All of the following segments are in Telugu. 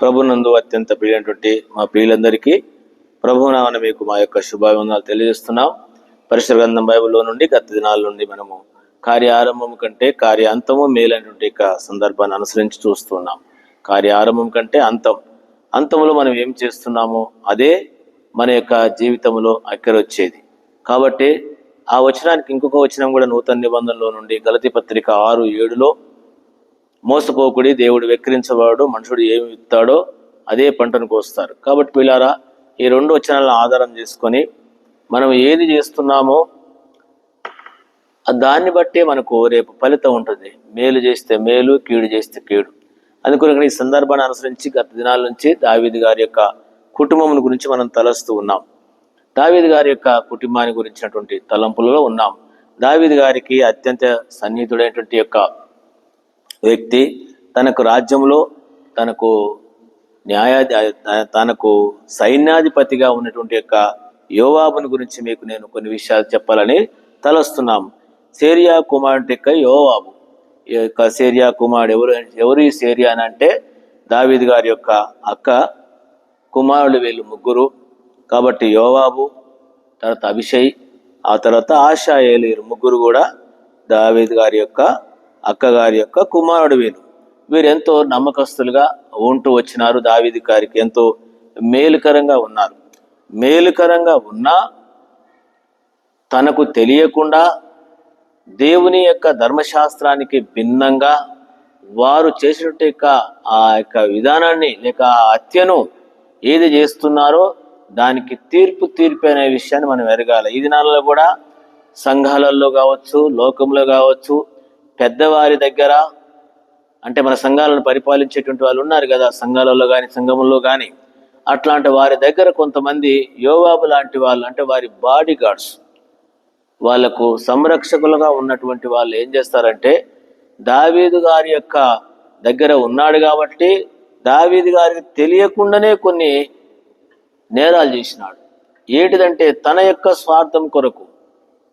ప్రభునందు అత్యంత ప్రియులైనటువంటి మా ప్రియులందరికీ ప్రభునామన మీకు మా యొక్క శుభాభివందనాలు తెలియజేస్తున్నాం. పరిసర గ్రంథం బైబిల్లో నుండి గత దినాల నుండి మనము కార్య ఆరంభం కంటే కార్య అంతము మేలైనటువంటి యొక్క సందర్భాన్ని అనుసరించి చూస్తున్నాం కార్య ఆరంభం కంటే అంతం. అంతంలో మనం ఏం చేస్తున్నామో అదే మన యొక్క జీవితంలో అక్కరొచ్చేది. కాబట్టి ఆ వచనానికి ఇంకొక వచనం కూడా నూతన నిబంధనలో నుండి గలతి పత్రిక ఆరు ఏడులో మోసపోకుడి దేవుడు వెక్కిరించవాడు మనుషుడు ఏమి విత్తాడో అదే పంటను కోస్తారు. కాబట్టి పిల్లారా ఈ రెండు వచనాలను ఆధారం చేసుకొని మనం ఏది చేస్తున్నామో దాన్ని బట్టే మనకు రేపు ఫలితం ఉంటుంది. మేలు చేస్తే మేలు కీడు చేస్తే కీడు. అందుకని ఈ సందర్భాన్ని అనుసరించి గత దినాల నుంచి దావీద్ గారి యొక్క కుటుంబం గురించి మనం తలస్తూ ఉన్నాం. దావీద్ గారి యొక్క కుటుంబాన్ని గురించినటువంటి తలంపులలో ఉన్నాం. దావీద్ గారికి అత్యంత సన్నిహితుడైనటువంటి యొక్క వ్యక్తి తనకు రాజ్యంలో తనకు న్యాయాధి తనకు సైన్యాధిపతిగా ఉన్నటువంటి యొక్క యోవాబుని గురించి మీకు నేను కొన్ని విషయాలు చెప్పాలని తలస్తున్నాం. సేరియా కుమారుడి యొక్క యోవాబు. ఈ యొక్క సేరియా కుమారుడు ఎవరు ఎవరు ఈ సేరియా అని అంటే దావీద్ గారి యొక్క అక్క కుమారుడు వీళ్ళు ముగ్గురు. కాబట్టి యోవాబు తర్వాత అభిషయ్ ఆ తర్వాత ఆశా వీరు ముగ్గురు కూడా దావీద్ గారి యొక్క అక్కగారి యొక్క కుమారుడు వీరు. వీరెంతో నమ్మకస్తులుగా ఉంటూ వచ్చినారు. దావిది గారికి ఎంతో మేలుకరంగా ఉన్నారు. మేలుకరంగా ఉన్నా తనకు తెలియకుండా దేవుని యొక్క ధర్మశాస్త్రానికి భిన్నంగా వారు చేసినట్టు యొక్క ఆ యొక్క విధానాన్ని లేక ఆ హత్యను ఏది చేస్తున్నారో దానికి తీర్పు తీర్పు అనే విషయాన్ని మనం ఎరగాలి. ఈ దినాలలో కూడా సంఘాలలో కావచ్చు లోకంలో కావచ్చు పెద్దవారి దగ్గర అంటే మన సంఘాలను పరిపాలించేటువంటి వాళ్ళు ఉన్నారు కదా సంఘాలలో కానీ సంఘంలో కానీ అట్లాంటి వారి దగ్గర కొంతమంది యోవాబు లాంటి వాళ్ళు అంటే వారి బాడీ గార్డ్స్ వాళ్ళకు సంరక్షకులుగా ఉన్నటువంటి వాళ్ళు ఏం చేస్తారంటే దావీదు గారి యొక్క దగ్గర ఉన్నాడు కాబట్టి దావీదు గారికి తెలియకుండానే కొన్ని నేరాలు చేసినాడు. ఏంటిదంటే తన యొక్క స్వార్థం కొరకు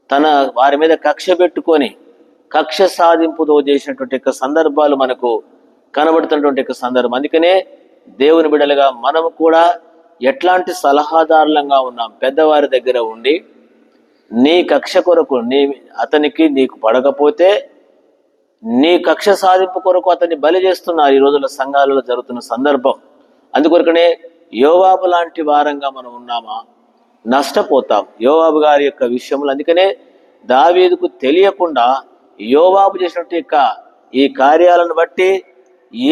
తన వారి మీద కక్ష పెట్టుకొని కక్ష సాధింపుతో చేసినటువంటి యొక్క సందర్భాలు మనకు కనబడుతున్నటువంటి యొక్క సందర్భం. అందుకనే దేవుని బిడలుగా మనము కూడా ఎట్లాంటి సలహాదారులంగా ఉన్నాం? పెద్దవారి దగ్గర ఉండి నీ కక్ష కొరకు నీ అతనికి నీకు పడకపోతే నీ కక్ష సాధింపు కొరకు అతన్ని బలి చేస్తున్నారు ఈ రోజుల సంఘాలలో జరుగుతున్న సందర్భం. అందుకొరకనే యోవాబు లాంటి వారంగా మనం ఉన్నామా? నష్టపోతాం యోవాబు గారి యొక్క విషయంలో అందుకనే దావీదుకు తెలియకుండా యోవాబు చేసినట్టు యొక్క ఈ కార్యాలను బట్టి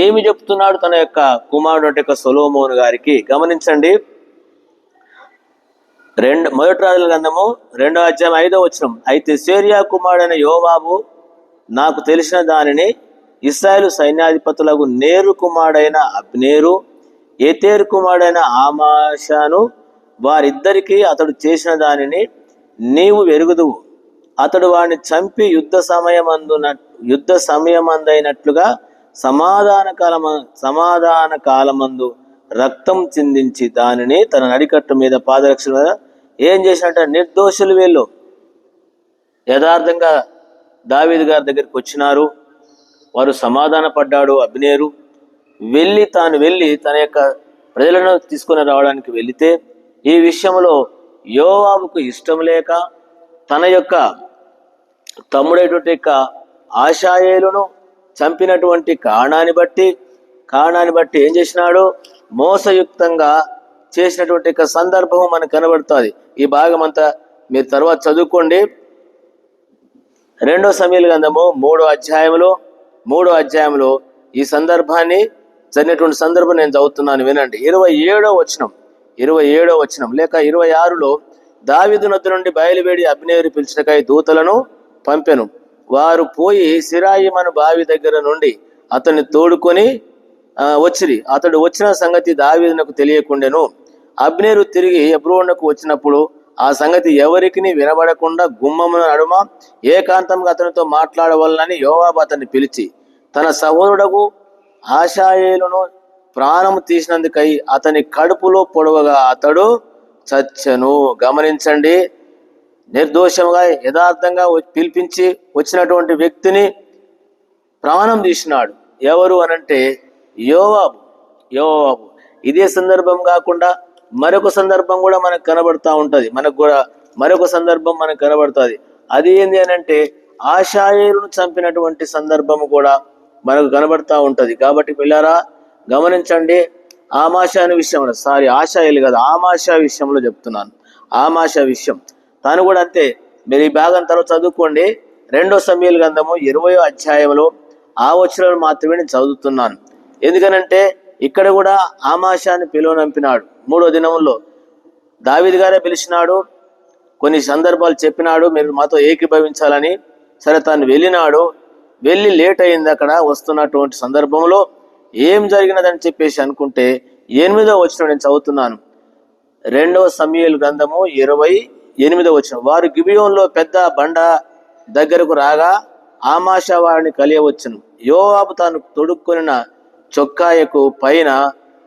ఏమి చెప్తున్నాడు తన యొక్క కుమారుడు యొక్క సొలోమోను గారికి గమనించండి. రెండు మొదటి రాజుల గంధము రెండో అధ్యాయం ఐదో వచనం. అయితే సేరియా కుమారుడైన యోవాబు నాకు తెలిసిన దానిని ఇస్రాయేలు సైన్యాధిపతులకు నేరు కుమారుడైన అబ్నేరు ఏతేరు కుమారుడైన ఆమాషాను వారిద్దరికీ అతడు చేసిన దానిని నీవు వెరుగుదువు అతడు వాడిని చంపి యుద్ధ సమయమందున యుద్ధ సమయమందైనట్లుగా సమాధాన కాలమ సమాధాన కాలమందు రక్తం చిందించి దానిని తన నడికట్టు మీద పాదరక్షల మీద ఏం చేసినట్ట? నిర్దోషులు వీళ్ళు. యథార్థంగా దావీద్ గారి దగ్గరికి వచ్చినారు. వారు సమాధాన పడ్డాడు అభినేరు వెళ్ళి తాను వెళ్ళి తన యొక్క ప్రజలను తీసుకొని రావడానికి వెళితే ఈ విషయంలో యోవాబుకు ఇష్టం లేక తన యొక్క తమ్ముడైనటువంటి యొక్క ఆశాయేలును చంపినటువంటి కారణాన్ని బట్టి కారణాన్ని బట్టి ఏం చేసినాడు? మోసయుక్తంగా చేసినటువంటి యొక్క సందర్భం మనకు కనబడుతుంది. ఈ భాగం అంతా మీరు తర్వాత చదువుకోండి. రెండో సమయాల గంధము మూడో అధ్యాయంలో మూడో అధ్యాయంలో ఈ సందర్భాన్ని జరిగినటువంటి సందర్భం నేను చదువుతున్నాను వినండి. ఇరవై ఏడో వచనం ఇరవై ఏడో వచనం. లేక ఇరవై ఆరులో దావిదు నద్దు నుండి బయలువేడి అభినేరు పిలిచినకై దూతలను పంపెను. వారు పోయి సిరాయిమను బావి దగ్గర నుండి అతన్ని తోడుకొని వచ్చిరి. అతడు వచ్చిన సంగతి దావీదునకు తెలియకుండెను. అబ్నేరు తిరిగి ఎబ్రోనకు వచ్చినప్పుడు ఆ సంగతి ఎవరికి వినబడకుండా గుమ్మమున నడుమ ఏకాంతంగా అతనితో మాట్లాడవలనని యోవాబు అతన్ని పిలిచి తన సహోదరుడకు ఆశాయేలును ప్రాణము తీసినందుకై అతని కడుపులో పొడవగా అతడు చచ్చెను. గమనించండి నిర్దోషంగా యథార్థంగా వ- పిలిపించి వచ్చినటువంటి వ్యక్తిని ప్రాణం తీసినాడు. ఎవరు అనంటే యోవాబు. యోవాబు. ఇదే సందర్భం కాకుండా మరొక సందర్భం కూడా మనకు కనబడతా ఉంటుంది. మనకు కూడా మరొక సందర్భం మనకు కనబడుతుంది. అది ఏంది అని అంటే చంపినటువంటి సందర్భం కూడా మనకు కనబడతా ఉంటుంది. కాబట్టి పిల్లారా గమనించండి. ఆమాష అనే విషయంలో సారీ ఆశాయులు కాదు ఆమాష విషయంలో చెప్తున్నాను. ఆమాష విషయం. తాను కూడా అంతే. మీరు ఈ భాగం తర్వాత చదువుకోండి. రెండో సమయాల గ్రంథము ఇరవయో అధ్యాయంలో ఆ వచనాలు మాత్రమే నేను చదువుతున్నాను. ఎందుకనంటే ఇక్కడ కూడా ఆమాశాన్ని పిలువనంపినాడు మూడో దినముల్లో దావిది గారే పిలిచినాడు. కొన్ని సందర్భాలు చెప్పినాడు. మీరు మాతో ఏకీభవించాలని సరే తాను వెళ్ళినాడు. వెళ్ళి లేట్ అయింది అక్కడ వస్తున్నటువంటి సందర్భంలో ఏం జరిగినదని చెప్పేసి అనుకుంటే ఎనిమిదో వచ్చిన నేను చదువుతున్నాను. రెండవ సమయలు గ్రంథము ఇరవై ఎనిమిదో వచ్చిన వారు గిబియోన్లో పెద్ద బండ దగ్గరకు రాగా ఆమాష వారిని కలియవచ్చును యోవాబు తాను తొడుక్కొనిన చొక్కాయకు పైన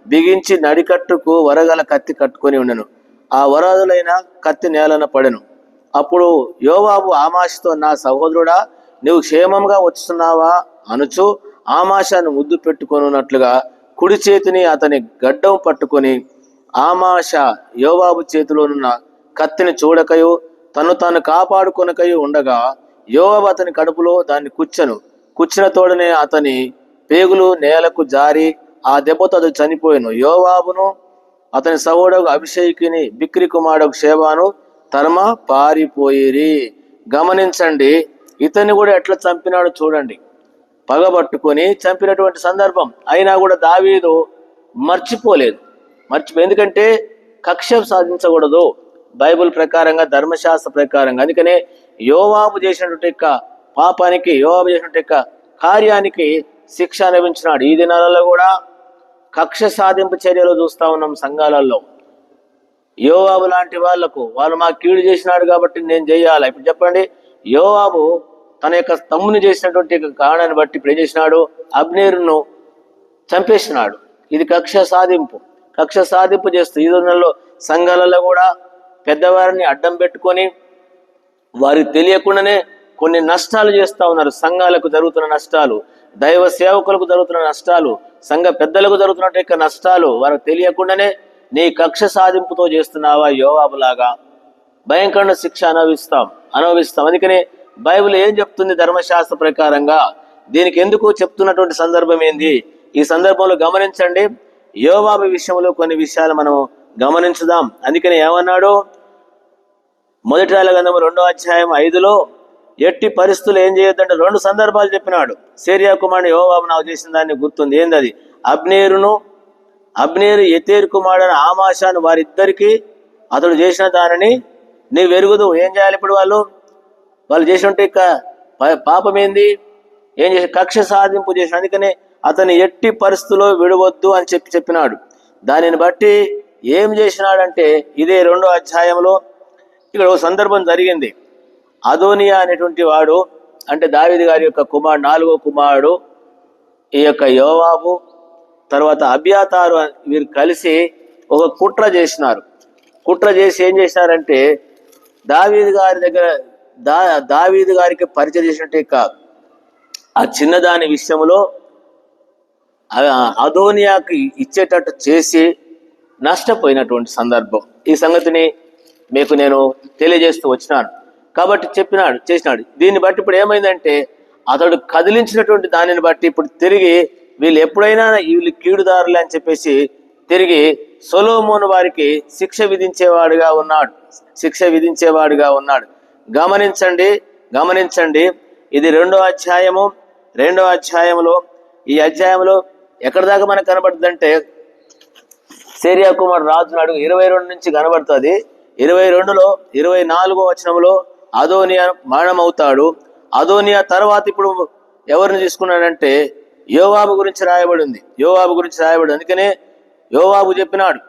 బిగించి నడికట్టుకు వరగల కత్తి కట్టుకొని ఉండెను. ఆ వరాదులైన కత్తి నేలన పడెను. అప్పుడు యోవాబు ఆమాషతో నా సహోదరుడా నువ్వు క్షేమంగా వస్తున్నావా అనుచు ఆమాషాను ముద్దు పెట్టుకొనున్నట్లుగా కుడి చేతిని అతని గడ్డం పట్టుకొని ఆమాష యోవాబు చేతిలోనున్న కత్తిని చూడకయు తను తాను కాపాడుకొనకయు ఉండగా యోవాబు అతని కడుపులో దాన్ని కుచ్చను కుచ్చిన తోడనే అతని పేగులు నేలకు జారి ఆ దెబ్బతో అది చనిపోయాను. యోవాబును అతని సహోదరు అభిషేకిని బిక్రి కుమారుడు సేవాను తర్మ పారిపోయిరి. గమనించండి ఇతన్ని కూడా ఎట్లా చంపినాడో చూడండి. పగబట్టుకొని చంపినటువంటి సందర్భం. అయినా కూడా దావీదు మర్చిపోలేదు. మర్చిపో ఎందుకంటే కక్ష సాధించకూడదు. బైబిల్ ప్రకారంగా ధర్మశాస్త్ర ప్రకారంగా. అందుకనే యోవాబు చేసినటువంటి యొక్క పాపానికి యోవాబు చేసినటువంటి యొక్క కార్యానికి శిక్ష అనుభవించినాడు. ఈ దినాలలో కూడా కక్ష సాధింపు చర్యలు చూస్తా ఉన్నాం సంఘాలలో. యోవాబు లాంటి వాళ్ళకు వాళ్ళు మా కీడు చేసినాడు కాబట్టి నేను చేయాలి? ఇప్పుడు చెప్పండి. యోవాబు తన యొక్క తమ్ముని చేసినటువంటి కారణాన్ని బట్టి ఇప్పుడు ఏం చేసినాడు? అబ్నేరును చంపేసినాడు. ఇది కక్ష సాధింపు. కక్ష సాధింపు చేస్తూ ఈ దినాల్లో సంఘాలలో కూడా పెద్దవారిని అడ్డం పెట్టుకొని వారికి తెలియకుండానే కొన్ని నష్టాలు చేస్తా ఉన్నారు. సంఘాలకు జరుగుతున్న నష్టాలు దైవ సేవకులకు జరుగుతున్న నష్టాలు సంఘ పెద్దలకు జరుగుతున్న యొక్క నష్టాలు వారికి తెలియకుండానే నీ కక్ష సాధింపుతో చేస్తున్నావా యోవాబులాగా? భయంకరణ శిక్ష అనుభవిస్తాం అనుభవిస్తాం. అందుకనే బైబిల్ ఏం చెప్తుంది ధర్మశాస్త్ర ప్రకారంగా? దీనికి ఎందుకు చెప్తున్నటువంటి సందర్భం ఏంది? ఈ సందర్భంలో గమనించండి. యోవాబు విషయంలో కొన్ని విషయాలు మనం గమనించుదాం. అందుకని ఏమన్నాడు? మొదటి రాళ్ళ గంధము రెండో అధ్యాయం ఐదులో ఎట్టి పరిస్థితులు ఏం చేయొద్దంటే రెండు సందర్భాలు చెప్పినాడు. సేరియా కుమారుడు యోబాబు నాకు చేసిన దాన్ని గుర్తుంది. ఏంది అది అబ్నేరును అబ్నేరు ఎతేరు కుమారుడు ఆమాషాను వారిద్దరికీ అతడు చేసిన దానిని నీ వెరుగుదు ఏం చేయాలి ఇప్పుడు వాళ్ళు? వాళ్ళు చేసినట్టు ఇక పాపం ఏంది? ఏం చేసి కక్ష సాధింపు చేసిన. అందుకనే అతని ఎట్టి పరిస్థితుల్లో విడవద్దు అని చెప్పి చెప్పినాడు. దానిని బట్టి ఏం చేసినాడంటే ఇదే రెండో అధ్యాయంలో ఇక్కడ ఒక సందర్భం జరిగింది. అదోనియా అనేటువంటి వాడు అంటే దావిది గారి యొక్క కుమారుడు నాలుగో కుమారుడు ఈ యొక్క యోవాబు తర్వాత అభ్యాతారు వీరు కలిసి ఒక కుట్ర చేసినారు. కుట్ర చేసి ఏం చేసినారంటే దావీది గారి దగ్గర దా దావీది గారికి పరిచయం చేసినట్టు కాదు. ఆ చిన్నదాని విషయంలో అధోనియాకి అదోనియాకి ఇచ్చేటట్టు చేసి నష్టపోయినటువంటి సందర్భం. ఈ సంగతిని మీకు నేను తెలియజేస్తూ వచ్చినాను. కాబట్టి చెప్పినాడు చేసినాడు. దీన్ని బట్టి ఇప్పుడు ఏమైందంటే అతడు కదిలించినటువంటి దానిని బట్టి ఇప్పుడు తిరిగి వీళ్ళు ఎప్పుడైనా వీళ్ళు కీడుదారులే అని చెప్పేసి తిరిగి సొలోమోను వారికి శిక్ష విధించేవాడుగా ఉన్నాడు. శిక్ష విధించేవాడుగా ఉన్నాడు. గమనించండి గమనించండి. ఇది రెండో అధ్యాయము రెండో అధ్యాయంలో ఈ అధ్యాయంలో ఎక్కడి దాకా మనకు కనబడుతుందంటే సేరియా కుమార్ రాజు నాడు ఇరవై రెండు నుంచి కనబడుతుంది. ఇరవై రెండులో ఇరవై నాలుగో వచనంలో అదోనియా మరణమవుతాడు. అదోనియా తర్వాత ఇప్పుడు ఎవరిని తీసుకున్నాడంటే యోవాబు గురించి రాయబడింది. యోవాబు గురించి రాయబడి అందుకనే యోవాబు చెప్పినాడు.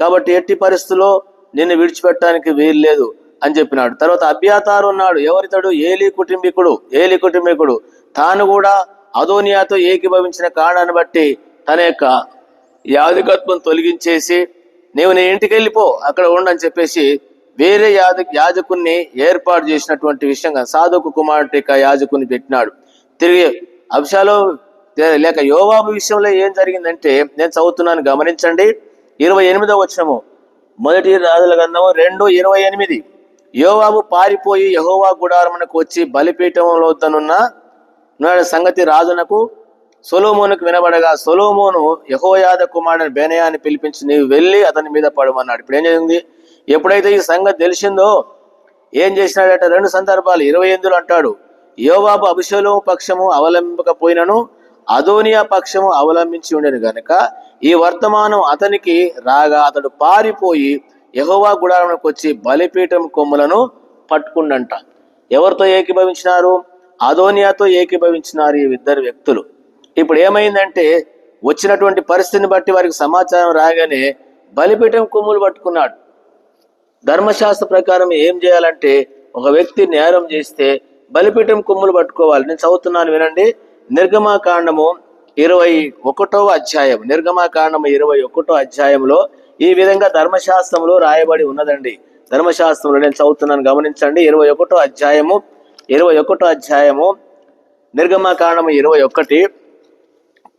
కాబట్టి ఎట్టి పరిస్థితుల్లో నిన్ను విడిచిపెట్టడానికి వీలు లేదు అని చెప్పినాడు. తర్వాత అభ్యాతారు ఉన్నాడు ఎవరితడు? ఏలి కుటుంబీకుడు ఏలి కుటుంబీకుడు. తాను కూడా అదోనియాతో ఏకీభవించిన కారణాన్ని బట్టి తన యొక్క యాజకత్వం తొలగించేసి నీవు నీ ఇంటికి వెళ్ళిపో అక్కడ ఉండని చెప్పేసి వేరే యాజ యాజకుణ్ణి ఏర్పాటు చేసినటువంటి విషయంగా సాధుకు కుమారుడి యాజకుని పెట్టినాడు. తిరిగి అభిషాలో లేక యోవాబు విషయంలో ఏం జరిగిందంటే నేను చదువుతున్నాను గమనించండి. ఇరవై ఎనిమిదో వచ్చినము మొదటి రాజుల గ్రంథము రెండు ఇరవై ఎనిమిది. యోవాబు పారిపోయి యహోవా గుడారమునకు వచ్చి బలిపీఠంలో తనున్న సంగతి రాజునకు సొలోమోనుకు వినబడగా సొలోమోను యహోయాద కుమారుని బేనయాన్ని పిలిపించి నీవు వెళ్ళి అతని మీద పడమన్నాడు. ఇప్పుడు ఏం జరిగింది? ఎప్పుడైతే ఈ సంగతి తెలిసిందో ఏం చేసినాడట రెండు సందర్భాలు. ఇరవై ఎనిమిదిలో అంటాడు యోవాబు అభిషేలోము పక్షము అవలంబకపోయినను అదోనియా పక్షము అవలంబించి ఉండేను గనుక ఈ వర్తమానం అతనికి రాగా అతడు పారిపోయి యహోవా గుడారంలోకి వచ్చి బలిపీఠం కొమ్ములను పట్టుకుండంట ఎవరితో ఏకీభవించినారు? అదోనియాతో ఏకీభవించినారు ఈ ఇద్దరు వ్యక్తులు. ఇప్పుడు ఏమైందంటే వచ్చినటువంటి పరిస్థితిని బట్టి వారికి సమాచారం రాగానే బలిపీఠం కొమ్ములు పట్టుకున్నాడు. ధర్మశాస్త్ర ప్రకారం ఏం చేయాలంటే ఒక వ్యక్తి నేరం చేస్తే బలిపీఠం కొమ్ములు పట్టుకోవాలి. నేను చదువుతున్నాను వినండి. నిర్గమాకాండము ఇరవై ఒకటో అధ్యాయం నిర్గమాకాండము ఇరవై ఒకటో అధ్యాయంలో ఈ విధంగా ధర్మశాస్త్రంలో రాయబడి ఉన్నదండి. ధర్మశాస్త్రంలో నేను చదువుతున్నాను గమనించండి. ఇరవై ఒకటో అధ్యాయము ఇరవై ఒకటో అధ్యాయము నిర్గమాకాండము ఇరవై ఒకటి.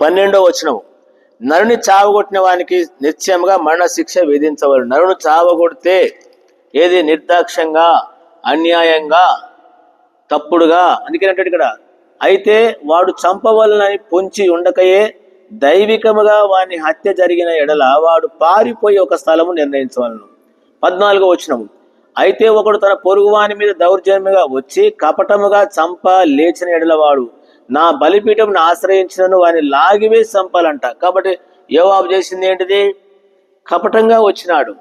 పన్నెండో వచనము. నరుని చావగొట్టిన వానికి నిశ్చయముగా మరణశిక్ష విధించవలను నరుని చావగొడితే ఏది నిర్దాక్షంగా అన్యాయంగా తప్పుడుగా? అందుకని ఇక్కడ అయితే వాడు చంపవలనని పొంచి ఉండకయే దైవికముగా వాని హత్య జరిగిన ఎడల వాడు పారిపోయి ఒక స్థలము నిర్ణయించవలను. పద్నాలుగో వచనము. అయితే ఒకడు తన పొరుగువాని మీద దౌర్జన్యముగా వచ్చి కపటముగా చంప లేచిన ఎడలవాడు నా బలిపీఠంను ఆశ్రయించినను వాని లాగివేసి చంపాలంట కాబట్టి యోవాబు చేసింది ఏంటిది? కపటంగా వచ్చినాడు.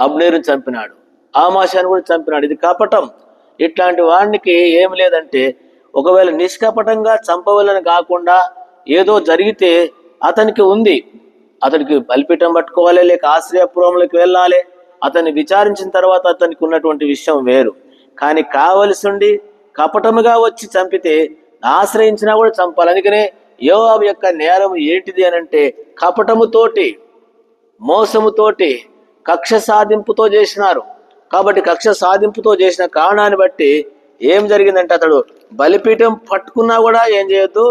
అబ్నేరుని చంపినాడు. ఆమాశాన్ని కూడా చంపినాడు. ఇది కపటం. ఇట్లాంటి వాడికి ఏం లేదంటే ఒకవేళ నిష్కపటంగా చంపవలని కాకుండా ఏదో జరిగితే అతనికి ఉంది. అతనికి బలిపీఠం పట్టుకోవాలి లేక ఆశ్రయపురంలోకి వెళ్ళాలి. అతన్ని విచారించిన తర్వాత అతనికి ఉన్నటువంటి విషయం వేరు. కానీ కావలసిండి కపటముగా వచ్చి చంపితే ఆశ్రయించినా కూడా చంపాలి. అందుకనే యోవాబు యొక్క నేరం ఏంటిది అని అంటే కపటముతోటి మోసముతోటి కక్ష సాధింపుతో చేసినారు. కాబట్టి కక్ష సాధింపుతో చేసిన కారణాన్ని బట్టి ఏం జరిగిందంటే అతడు బలిపీఠం పట్టుకున్నా కూడా ఏం చేయొద్దు?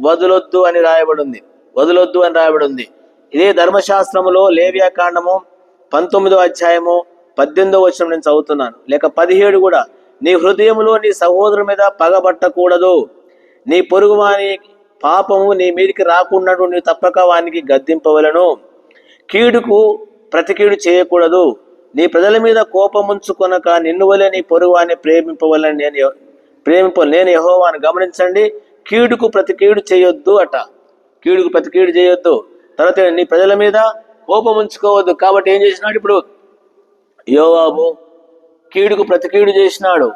వదలొద్దు అని రాయబడి ఉంది వదలొద్దు అని రాయబడి ఉంది ఇదే ధర్మశాస్త్రములో లేవియా కాండము పంతొమ్మిదో అధ్యాయము పద్దెనిమిదో వచ్చిన నేను చదువుతున్నాను. లేక పదిహేడు కూడా నీ హృదయంలో నీ సహోదరు మీద పగబట్టకూడదు నీ పొరుగు వాని పాపము నీ మీదికి రాకుండా నీ తప్పక వానికి గద్దింపవలను. కీడుకు ప్రతికీడు చేయకూడదు. నీ ప్రజల మీద కోపముంచుకొనక నిన్ను వలె నీ పొరుగువాన్ని ప్రేమింపవలని నేను ప్రేమింప నేను యహోవాని గమనించండి. కీడుకు ప్రతికీడు చేయొద్దు అట. కీడుకు ప్రతికీడు చేయొద్దు. తర్వాత నీ ప్రజల మీద కోపం ఉంచుకోవద్దు. కాబట్టి ఏం చేసినాడు ఇప్పుడు? యోవాబు కీడుకు ప్రతికీడు చేసినాడు.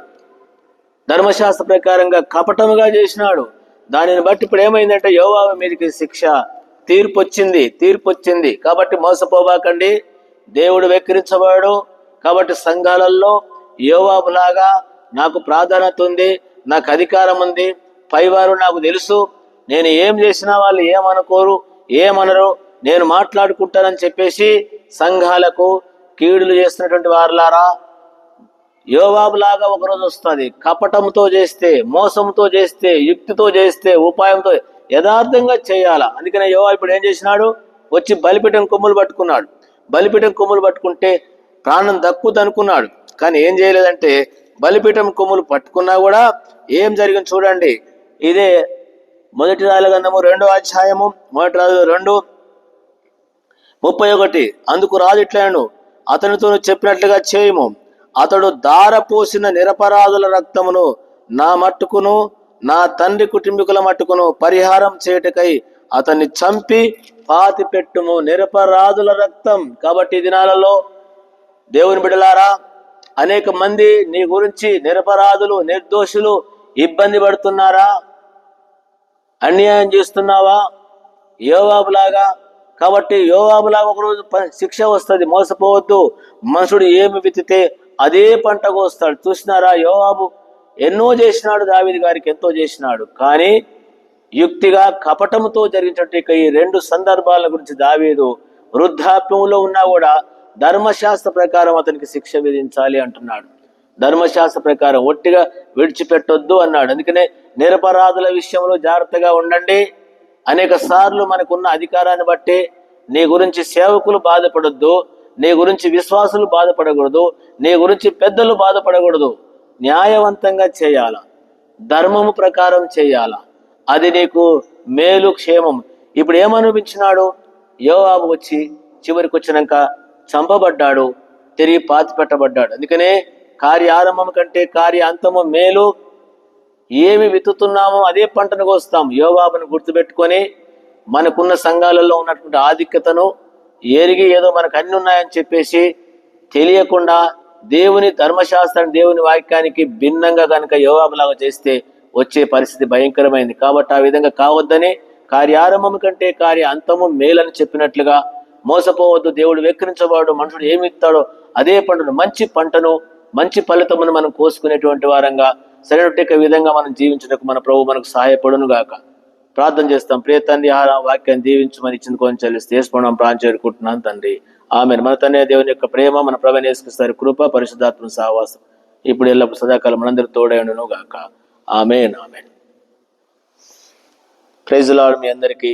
ధర్మశాస్త్ర ప్రకారంగా కపటముగా చేసినాడు. దానిని బట్టి ఇప్పుడు ఏమైందంటే యోవాబు మీదకి శిక్ష తీర్పు వచ్చింది తీర్పు వచ్చింది కాబట్టి మోసపోబాకండి. దేవుడు వెక్కిరించబడు కాబట్టి సంఘాలలో యోవాబు లాగా నాకు ప్రాధాన్యత ఉంది నాకు అధికారం ఉంది. పైవారు నాకు తెలుసు. నేను ఏం చేసినా వాళ్ళు ఏమనుకోరు ఏమనరు. నేను మాట్లాడుకుంటానని చెప్పేసి సంఘాలకు కీడులు చేస్తున్నటువంటి వారులారా యోవాబులాగా ఒకరోజు వస్తుంది. కపటంతో చేస్తే మోసంతో చేస్తే యుక్తితో చేస్తే ఉపాయంతో యథార్థంగా చేయాలా? అందుకనే యోవా ఇప్పుడు ఏం చేసినాడు? వచ్చి బలిపీఠం కొమ్ములు పట్టుకున్నాడు. బలిపీఠం కొమ్ములు పట్టుకుంటే ప్రాణం దక్కుద్ది అనుకున్నాడు. కానీ ఏం చేయలేదంటే బలిపీఠం కొమ్ములు పట్టుకున్నా కూడా ఏం జరిగింది చూడండి. ఇదే మొదటి రాజుల గంధము రెండో అధ్యాయము మొదటి రాజు రెండు ముప్పై ఒకటి. అందుకు రాజు ఇట్లను అతనితో చెప్పినట్లుగా చేయము. అతడు దార పోసిన నిరపరాధుల రక్తమును నా మట్టుకును నా తండ్రి కుటుంబీకుల మట్టుకును పరిహారం చేయుటకై అతన్ని చంపి పాతి పెట్టుము. నిరపరాధుల రక్తం కాబట్టి దినాలలో దేవుని బిడలారా అనేక మంది నీ గురించి నిరపరాధులు నిర్దోషులు ఇబ్బంది పడుతున్నారా? అన్యాయం చేస్తున్నావా? యోవాబులాగా కాబట్టి యోవాబులాగా ఒకరోజు శిక్ష వస్తుంది మోసపోవద్దు. మనుషుడు ఏమి విత్తితే అదే పంట కోస్తాడు. చూసినారా యోవాబు? ఎన్నో చేసినాడు దావిది గారికి ఎంతో చేసినాడు. కానీ యుక్తిగా కపటముతో జరిగినటువంటి ఈ రెండు సందర్భాల గురించి దావీదు వృద్ధాప్యంలో ఉన్నా కూడా ధర్మశాస్త్ర ప్రకారం అతనికి శిక్ష విధించాలి అంటున్నాడు. ధర్మశాస్త్ర ప్రకారం ఒట్టిగా విడిచిపెట్టొద్దు అన్నాడు. అందుకనే నిరపరాధుల విషయంలో జాగ్రత్తగా ఉండండి. అనేక సార్లు మనకున్న అధికారాన్ని బట్టి నీ గురించి సేవకులు బాధపడొద్దు. నీ గురించి విశ్వాసులు బాధపడకూడదు నీ గురించి పెద్దలు బాధపడకూడదు. న్యాయవంతంగా చేయాల? ధర్మము ప్రకారం చేయాల? అది నీకు మేలు క్షేమం. ఇప్పుడు ఏమనిపించినాడు? యోవాబు వచ్చి చివరికి వచ్చినాక చంపబడ్డాడు తిరిగి పాతి పెట్టబడ్డాడు అందుకనే కార్య ఆరంభం కంటే కార్య అంతము మేలు. ఏమి విత్తుతున్నామో అదే పంటను కోస్తాం. యోవాబును గుర్తుపెట్టుకొని మనకున్న సంఘాలలో ఉన్నటువంటి ఆధిక్యతను ఎరిగి ఏదో మనకు అన్ని ఉన్నాయని చెప్పేసి తెలియకుండా దేవుని ధర్మశాస్త్రం దేవుని వాక్యానికి భిన్నంగా కనుక యోవాబులాగా చేస్తే వచ్చే పరిస్థితి భయంకరమైంది. కాబట్టి ఆ విధంగా కావద్దని కార్యారంభం కంటే కార్య అంతము మేలని చెప్పినట్లుగా మోసపోవద్దు దేవుడు వెక్కిరించబడు మనుషుడు ఏమి ఇస్తాడో అదే పంటను మంచి పంటను మంచి ఫలితమును మనం కోసుకునేటువంటి వారంగా సరైన విధంగా మనం జీవించడానికి మన ప్రభు మనకు సహాయపడును గాక ప్రార్థన చేస్తాం. ప్రియ తండ్రి ఆ వాక్యాన్ని దీవించమని ఇచ్చింది కొని చెల్లిస్తే వేసుకోవడం ప్రాణం చేరుకుంటున్నాను తండ్రి. ఆమె మన తనే దేవుని యొక్క ప్రేమ మన ప్రభావం వేసుకొస్తారు కృప పరిశుద్ధాత్మ సహవాసం ఇప్పుడు ఎల్లప్పుడు సదాకాలం మనందరూ తోడైండును గాక. ఆమె ఆమె ప్రైజ్ మీ అందరికీ.